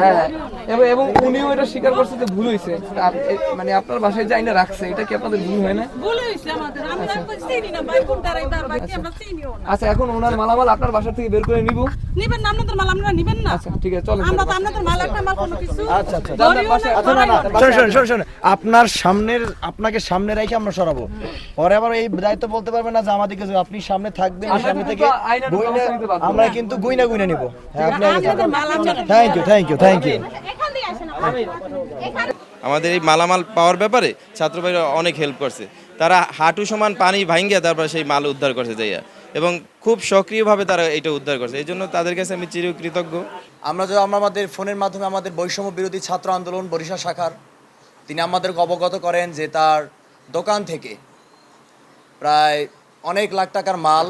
Uh, স্বীকার করছে যে ভুল হয়েছে মানে আপনার বাসায় যাই না রাখছে এটা কি আপনাদের ভুল হয় না? ভুল হয়েছে আমাদের। আমরা চিনি না আমরা আচ্ছা এখন ওনার মালামাল আপনার বাসা থেকে বের করে নিব। নিবেন না আপনাদের মাল আপনারা নিবেন না। আচ্ছা ঠিক আছে চলেন আমরা তো আপনাদের মাল একটা মাল কোনো কিছু আচ্ছা আচ্ছা। আচ্ছা আপনার সামনের আপনাকে সামনে রেখে আমরা সরাবো। পরে আবার এই দায়িত্ব বলতে পারবেন না যে আমাদেরকে আপনি সামনে থাকবেন সামনে থেকে। আমরা কিন্তু গুইনা গুইনা নিব। হ্যাঁ আমরা thank you thank you thank you আমাদের এই মালামাল পাওয়ার ব্যাপারে ছাত্রভাইরা অনেক হেল্প করছে। তারা হাঁটু সমান পানি ভাঙ্গিয়া তারপর সেই মাল উদ্ধার করছে যাইয়া। এবং খুব সক্রিয়ভাবে তারা এটা উদ্ধার করছে। এই জন্য তাদের কাছে আমি চিরকৃতজ্ঞ। আমরা যে আমরা আমাদের ফোনের মাধ্যমে আমাদের বৈষম্য বিরোধী ছাত্র আন্দোলন বরিশাল শাখার তিনি আমাদেরকে অবগত করেন যে তার দোকান থেকে প্রায় অনেক লাখ টাকার মাল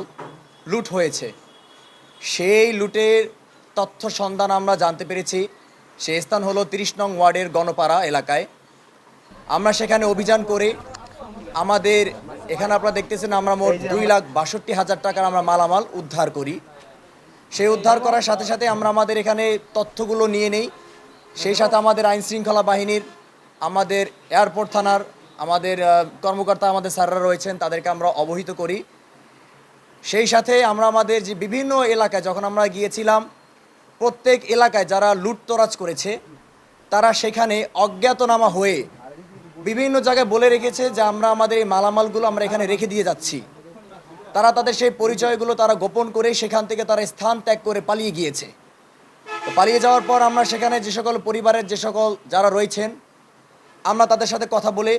লুট হয়েছে। সেই লুটের তথ্য সন্ধান আমরা জানতে পেরেছি। সেই স্থান হলো তিরিশ নং ওয়ার্ডের গণপাড়া এলাকায়। আমরা সেখানে অভিযান করে আমাদের, এখানে আপনারা দেখতেছেন আমরা মোট দুই লাখ বাষট্টি হাজার টাকার আমরা মালামাল উদ্ধার করি। সেই উদ্ধার করার সাথে সাথে আমরা আমাদের এখানে তথ্যগুলো নিয়ে নেই। সেই সাথে আমাদের আইন শৃঙ্খলা বাহিনীর, আমাদের এয়ারপোর্ট থানার, আমাদের কর্মকর্তা আমাদের স্যাররা রয়েছেন, তাদেরকে আমরা অবহিত করি। সেই সাথে আমরা আমাদের যে বিভিন্ন এলাকায় যখন আমরা গিয়েছিলাম প্রত্যেক এলাকায় যারা লুটতরাজ করেছে, তারা সেখানে অজ্ঞাতনামা হয়ে বিভিন্ন জায়গায় বলে রেখেছে যে আমরা আমাদের এই মালামালগুলো আমরা এখানে রেখে দিয়ে যাচ্ছি। তারা তাদের সেই পরিচয়গুলো তারা গোপন করে সেখান থেকে তারা স্থান ত্যাগ করে পালিয়ে গিয়েছে। তো পালিয়ে যাওয়ার পর আমরা সেখানে যে সকল পরিবারের যে সকল যারা রয়েছেন, আমরা তাদের সাথে কথা বলে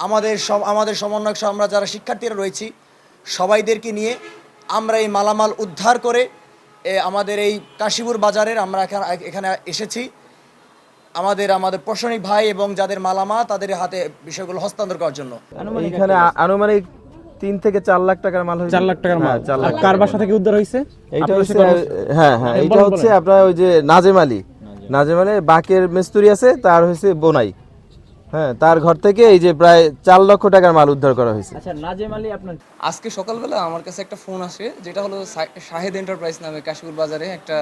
আমাদের সব আমাদের সমন্বয়ক আমরা যারা শিক্ষার্থীরা রয়েছি, সবাইদেরকে নিয়ে আমরা এই মালামাল উদ্ধার করে আমাদের এই কাশীপুর বাজারের আমরা এখানে এখানে এসেছি। আমাদের আমাদের প্রশাসনিক ভাই এবং যাদের মালামা তাদের হাতে বিষয়গুলো হস্তান্তর করার জন্য। এখানে আনুমানিক তিন থেকে চার লাখ টাকার মাল হয়েছে। চার লাখ টাকার মাল। হ্যাঁ, চার লাখ কার বাসা থেকে উদ্ধার হয়েছে? এইটা হচ্ছে হ্যাঁ হ্যাঁ এইটা হচ্ছে। আপনার ওই যে নাজেম আলী। নাজেম আলী বাকের মিস্তুরি আছে তার হয়েছে বোনাই। হ্যাঁ তার ঘর থেকে এই যে প্রায় চার লক্ষ টাকার মাল উদ্ধার করা হয়েছে। আচ্ছা নাজেম আলী আপনার আজকে সকালবেলা আমার কাছে একটা ফোন আসে যেটা হলো শাহেদ এন্টারপ্রাইজ নামে কাশীপুর বাজারে একটা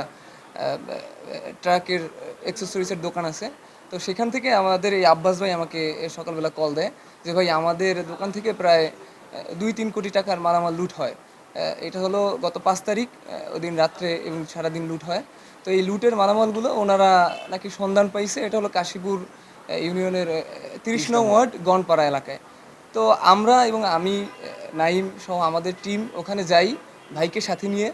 ট্রাকের অ্যাক্সেসরিজের দোকান আছে। তো সেখান থেকে আমাদের এই আব্বাস ভাই আমাকে সকালবেলা কল দেয় যে ভাই আমাদের দোকান থেকে প্রায় দুই তিন কোটি টাকার মালামাল লুট হয়। এটা হলো গত পাঁচ তারিখ আহ, ওই দিন রাত্রে এবং সারাদিন লুট হয়। তো এই লুটের মালামালগুলো ওনারা নাকি সন্ধান পাইছে। এটা হলো কাশীপুর ইউনিয়নের তিরিশ নং ওয়ার্ড গনপাড়া এলাকায়। তো আমরা এবং আমি নাইম সহ আমাদের টিম ওখানে যাই ভাইকে সাথে নিয়ে।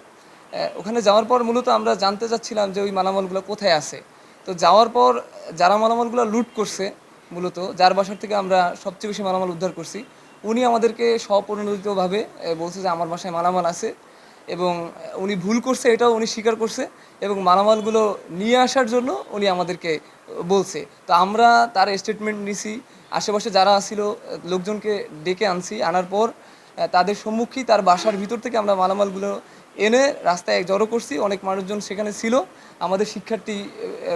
ওখানে যাওয়ার পর মূলত আমরা জানতে চাচ্ছিলাম যে ওই মালামালগুলো কোথায় আছে। তো যাওয়ার পর যারা মালামালগুলো লুট করছে মূলত যার বাসার থেকে আমরা সবচেয়ে বেশি মালামাল উদ্ধার করছি উনি আমাদেরকে স্বপরিণোদিতভাবে বলছে যে আমার বাসায় মালামাল আছে এবং উনি ভুল করছে এটাও উনি স্বীকার করছে এবং মালামালগুলো নিয়ে আসার জন্য উনি আমাদেরকে বলছে। তো আমরা তার স্টেটমেন্ট নিছি। আশেপাশে যারা ছিল আহ, লোকজনকে ডেকে আনছি। আনার পর তাদের সম্মুখেই তার বাসার ভিতর থেকে আমরা মালামালগুলো এনে রাস্তায় এক জড়ো করছি। অনেক মানুষজন সেখানে ছিল। আমাদের শিক্ষার্থী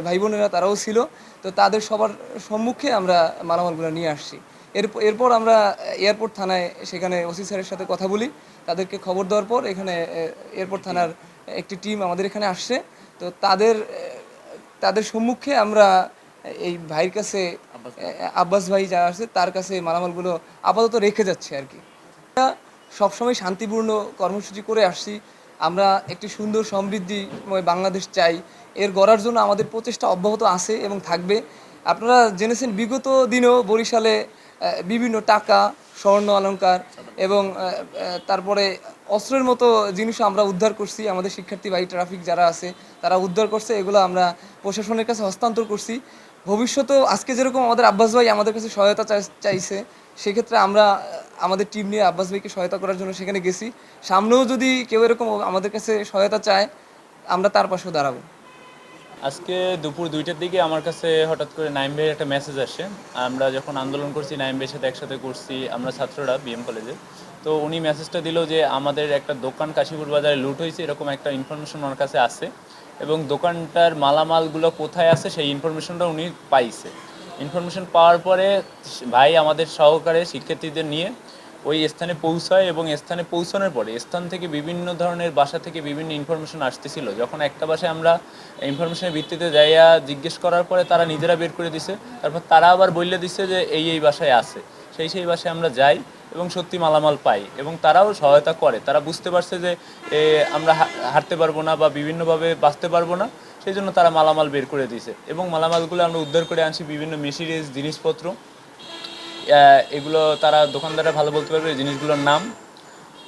ভাই বোনেরা তারাও ছিল। তো তাদের সবার সম্মুখে আমরা মালামালগুলো নিয়ে আসছি। এরপর এরপর আমরা এয়ারপোর্ট থানায় সেখানে ওসি স্যারের সাথে কথা বলি। তাদেরকে খবর দেওয়ার পর এখানে এয়ারপোর্ট থানার একটি টিম আমাদের এখানে আসছে। তো তাদের তাদের সম্মুখে আমরা এই ভাইয়ের কাছে আব্বাস ভাই যারা আছে তার কাছে মালামালগুলো আপাতত রেখে যাচ্ছে আর কি। সবসময় শান্তিপূর্ণ কর্মসূচি করে আসছি। আমরা একটি সুন্দর সমৃদ্ধিময় বাংলাদেশ চাই। এর গড়ার জন্য আমাদের প্রচেষ্টা অব্যাহত আছে এবং থাকবে। আপনারা জেনেছেন বিগত দিনেও বরিশালে বিভিন্ন টাকা স্বর্ণ অলংকার এবং তারপরে অস্ত্রের মতো জিনিসও আমরা উদ্ধার করছি। আমাদের শিক্ষার্থী ভাই ট্রাফিক যারা আছে, তারা উদ্ধার করছে। এগুলো আমরা প্রশাসনের কাছে হস্তান্তর করছি। ভবিষ্যতেও আজকে যেরকম আমাদের আব্বাস ভাই আমাদের কাছে সহায়তা চাই- চাইছে, সেক্ষেত্রে আমরা আমাদের টিম নিয়ে আব্বাস ভাইকে সহায়তা করার জন্য সেখানে গেছি। সামনেও যদি কেউ এরকম আমাদের কাছে সহায়তা চায়, আমরা তার পাশেও দাঁড়াবো। আজকে দুপুর দুইটার দিকে আমার কাছে হঠাৎ করে নাইম ভাইয়ের একটা মেসেজ আসে। আমরা যখন আন্দোলন করছি, নাইম ভাইয়ের সাথে একসাথে করছি, আমরা ছাত্ররা বিএম কলেজে তো উনি মেসেজটা দিল যে, আমাদের একটা দোকান কাশীপুর বাজারে লুট হয়েছে, এরকম একটা ইনফরমেশন ওনার কাছে আছে। এবং দোকানটার মালামালগুলো কোথায় আছে, সেই ইনফরমেশনটা উনি পাইছে। ইনফরমেশন পাওয়ার পরে ভাই আমাদের সহকারে শিক্ষার্থীদের নিয়ে ওই স্থানে পৌঁছায় এবং স্থানে পৌঁছানোর পরে স্থান থেকে বিভিন্ন ধরনের বাসা থেকে বিভিন্ন ইনফরমেশন আসতেছিল। যখন একটা বাসায় আমরা ইনফরমেশনের ভিত্তিতে যাইয়া জিজ্ঞেস করার পরে তারা নিজেরা বের করে দিছে। তারপর তারা আবার বললে দিছে যে এই এই বাসায় আছে। সেই সেই বাসায় আমরা যাই এবং সত্যি মালামাল পাই এবং তারাও সহায়তা করে। তারা বুঝতে পারছে যে আমরা হা- হাঁটতে পারব না বা বিভিন্নভাবে বাঁচতে পারব না। সেই জন্য তারা মালামাল বের করে দিয়েছে এবং মালামালগুলো আমরা উদ্ধার করে আনছি বিভিন্ন মেশিনারিজ জিনিসপত্র। এগুলো তারা দোকানদাররা ভালো বলতে পারবে এই জিনিসগুলোর নাম।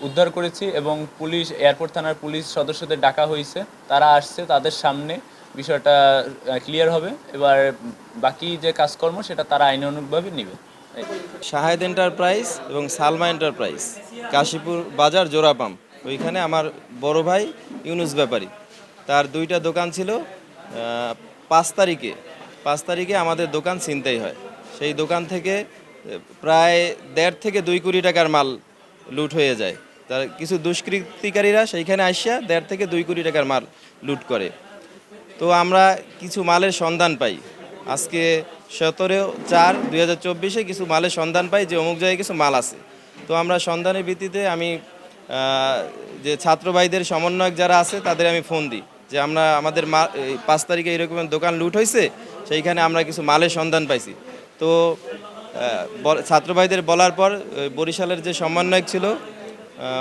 উদ্ধার করেছি এবং পুলিশ, এয়ারপোর্ট থানার পুলিশ সদস্যদের ডাকা হয়েছে। তারা আসছে, তাদের সামনে বিষয়টা ক্লিয়ার হবে। এবার বাকি যে কাজকর্ম, সেটা তারা আইনানুগভাবে নেবে। শাহেদ এন্টারপ্রাইজ এবং সালমা এন্টারপ্রাইজ কাশীপুর বাজার জোড়াপাম ওইখানে আমার বড় ভাই ইউনুস ব্যাপারী। তার দুইটা দোকান ছিল পাঁচ তারিখে। পাঁচ তারিখে আমাদের দোকান ছিনতাই হয়। সেই দোকান থেকে প্রায় দেড় থেকে দুই কোটি টাকার মাল লুট হয়ে যায়। তার কিছু দুষ্কৃতিকারীরা সেইখানে আসিয়া দেড় থেকে দুই কোটি টাকার মাল লুট করে। তো আমরা কিছু মালের সন্ধান পাই। আজকে সতেরো চার দুই হাজার চব্বিশে কিছু মালের সন্ধান পাই যে অমুক জায়গায় কিছু মাল আছে। তো আমরা সন্ধানের ভিত্তিতে আমি যে ছাত্রবাহীদের সমন্বয়ক যারা আছে তাদের আমি ফোন দিই যে আমরা আমাদের মা পাঁচ তারিখে এরকম দোকান লুট হয়েছে সেইখানে আমরা কিছু মালের সন্ধান পাইছি। তো ছাত্র ভাইদের বলার পর বরিশালের যে সমন্বয়ক ছিল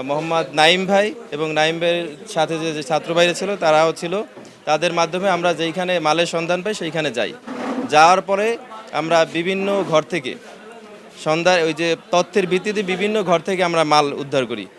মোহাম্মদ নাইম ভাই এবং নাইম ভাইয়ের সাথে যে যে ছাত্র ভাইরা ছিল, তারাও ছিল। তাদের মাধ্যমে আমরা যেইখানে মালের সন্ধান পাই, সেইখানে যাই। যাওয়ার পরে আমরা বিভিন্ন ঘর থেকে সন্ধ্যা ওই যে তথ্যের ভিত্তিতে বিভিন্ন ঘর থেকে আমরা মাল উদ্ধার করি।